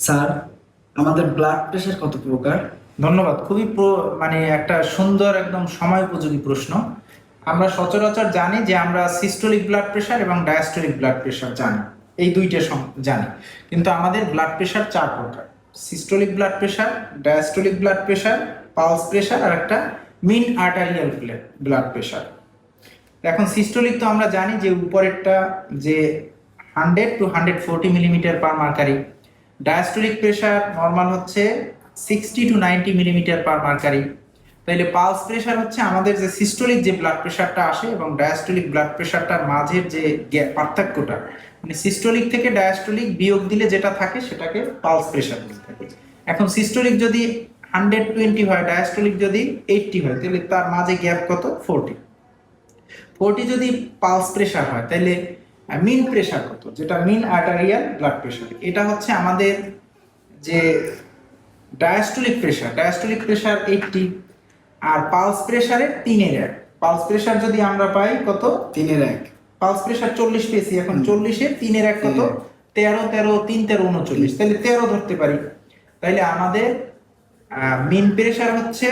Sir, আমাদের blood pressure কত প্রকার? ধন্যবাদ, খুবই মানে একটা সুন্দর একদম সময় উপযোগী প্রশ্ন। আমরা সচরাচর জানি যে আমরা সিস্টোলিক ব্লাড প্রেশার এবং ডায়াস্টোলিক ব্লাড প্রেশার জানি। এই দুইটা জানি। কিন্তু আমাদের ব্লাড প্রেশার চার প্রকার। Systolic blood pressure diastolic blood pressure pulse pressure আর একটা মিন আর্টারিয়াল ব্লাড প্রেশার এখন সিস্টোলিক তো আমরা জানি যে উপরেরটা যে hundred to hundred forty millimetre per mercury diastolic pressure normal হচ্ছে sixty to ninety millimetre per mercury তাইলে পালস প্রেশার হচ্ছে আমাদের যে সিস্টোলিক যে ব্লাড প্রেশারটা আসে এবং ডায়াস্টোলিক ব্লাড প্রেশারটার মাঝের যে পার্থক্যটা মানে সিস্টোলিক থেকে ডায়াস্টোলিক বিয়োগ দিলে যেটা থাকে সেটাকে পালস প্রেশার বলে থাকে। এখন সিস্টোলিক যদি হান্ড্রেড টোয়েন্টি হয় ডায়াস্টোলিক যদি এইটটি হয় তাহলে তার মাঝে গ্যাপ কত? ফোরটি ফোরটি যদি পালস প্রেশার হয় তাহলে মিন প্রেশার কত? যেটা মিন আর্টারিয়াল ব্লাড প্রেশার এটা হচ্ছে আমাদের যে diastolic pressure diastolic pressure eighty আর পালস প্রেশারের তিনের এক। পালস প্রেশার যদি আমরা পাই কত? তিনের এক। পালস প্রেশার চল্লিশ পেয়েছি এখন। চল্লিশের তিনের এক কত? তেরো তেরো তিন তেরো উনচল্লিশ। তাহলে তেরো ধরতে পারি। তাইলে আমাদের মিন প্রেশার হচ্ছে